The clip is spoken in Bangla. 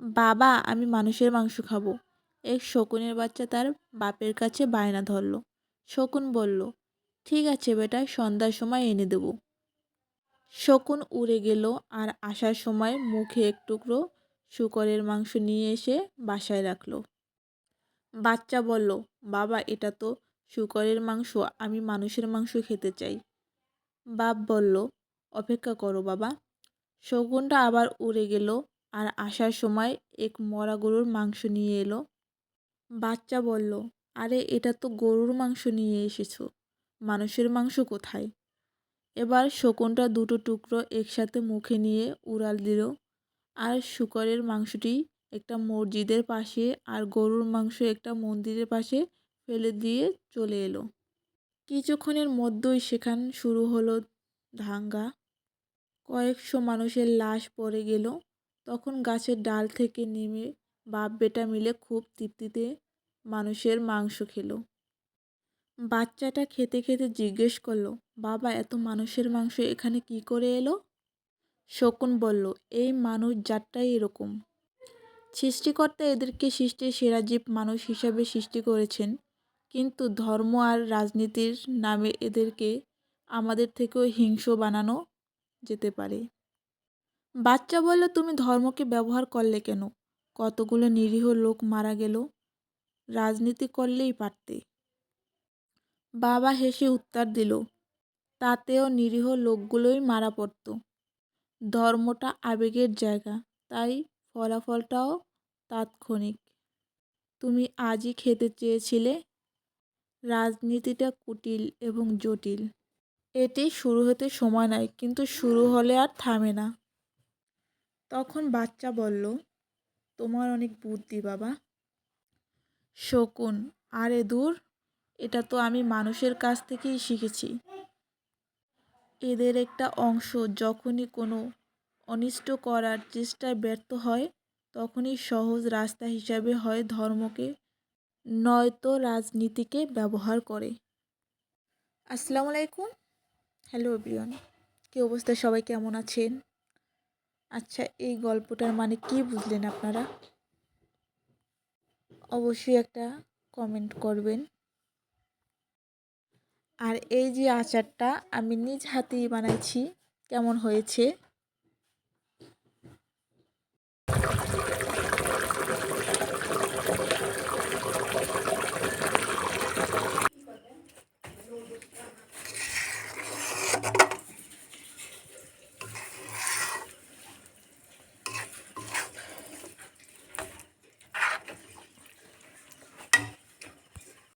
বাবা, আমি মানুষের মাংস খাব। এক শকুনের বাচ্চা তার বাপের কাছে বায়না ধরল। শকুন বলল, ঠিক আছে বেটা, সন্ধ্যার সময় এনে দেব। শকুন উড়ে গেল আর আসার সময় মুখে এক টুকরো শুকরের মাংস নিয়ে এসে বাসায় রাখল। বাচ্চা বলল, বাবা, এটা তো শুকরের মাংস, আমি মানুষের মাংস খেতে চাই। বাপ বলল, অপেক্ষা করো বাবা। শকুনটা আবার উড়ে গেল আর আসার সময় এক মরা গরুর মাংস নিয়ে এলো। বাচ্চা বলল, আরে, এটা তো গরুর মাংস নিয়ে এসেছ। মানুষের মাংস কোথায়? এবার শকুনটা দুটো টুকরো একসাথে মুখে নিয়ে উড়াল দিল। আর শুকরের মাংসটি একটা মসজিদের পাশে আর গরুর মাংস একটা মন্দিরের পাশে ফেলে দিয়ে চলে এলো। কিছুক্ষণের মধ্যেই সেখান শুরু হলো দাঙ্গা কয়েকশো মানুষের লাশ পড়ে গেল। তখন গাছের ডাল থেকে নেমে বাপ বেটা মিলে খুব তৃপ্তিতে মানুষের মাংস খেলো। বাচ্চাটা খেতে খেতে জিজ্ঞেস করল, বাবা, এত মানুষের মাংস এখানে কি করে এলো? শকুন বলল, এই মানুষ জাতটাই এরকম। সৃষ্টিকর্তা এদেরকে সৃষ্টির সেরা জীব মানুষ হিসাবে সৃষ্টি করেছেন, কিন্তু ধর্ম আর রাজনীতির নামে এদেরকে আমাদের থেকেও হিংস্র বানানো যেতে পারে। বাচ্চা বলল তুমি ধর্মকে ব্যবহার করলে কেন? কতগুলো নিরীহ লোক মারা গেল? রাজনীতি করলেই পারতে। বাবা হেসে উত্তর দিল, তাতেও নিরীহ লোকগুলোই মারা পড়ত। ধর্মটা আবেগের জায়গা, তাই ফলাফলটাও তাৎক্ষণিক। তুমি আজই খেতে চেয়েছিলে? রাজনীতিটা কুটিল এবং জটিল। এটি শুরু হতে সময় নেয়, কিন্তু শুরু হলে আর থামে না। তখন বাচ্চা বলল, তোমার অনেক বুদ্ধি, বাবা। শকুন, আরে দূর, এটা তো আমি মানুষের কাছ থেকেই শিখেছি। এদের একটা অংশ যখনই কোনো অনিষ্ট করার চেষ্টায় ব্যর্থ হয়, তখনই সহজ রাস্তা হিসাবে হয় ধর্মকে, নয়তো রাজনীতিকে ব্যবহার করে। আসসালামু আলাইকুম। হ্যালো এভরিওয়ান কী অবস্থা? সবাই কেমন আছেন? আচ্ছা এই গল্পটার মানে কি বুঝলেন আপনারা? অবশ্যই একটা কমেন্ট করবেন। আর এই যে আচারটা আমি নিজ হাতেই বানাইছি, কেমন হয়েছে?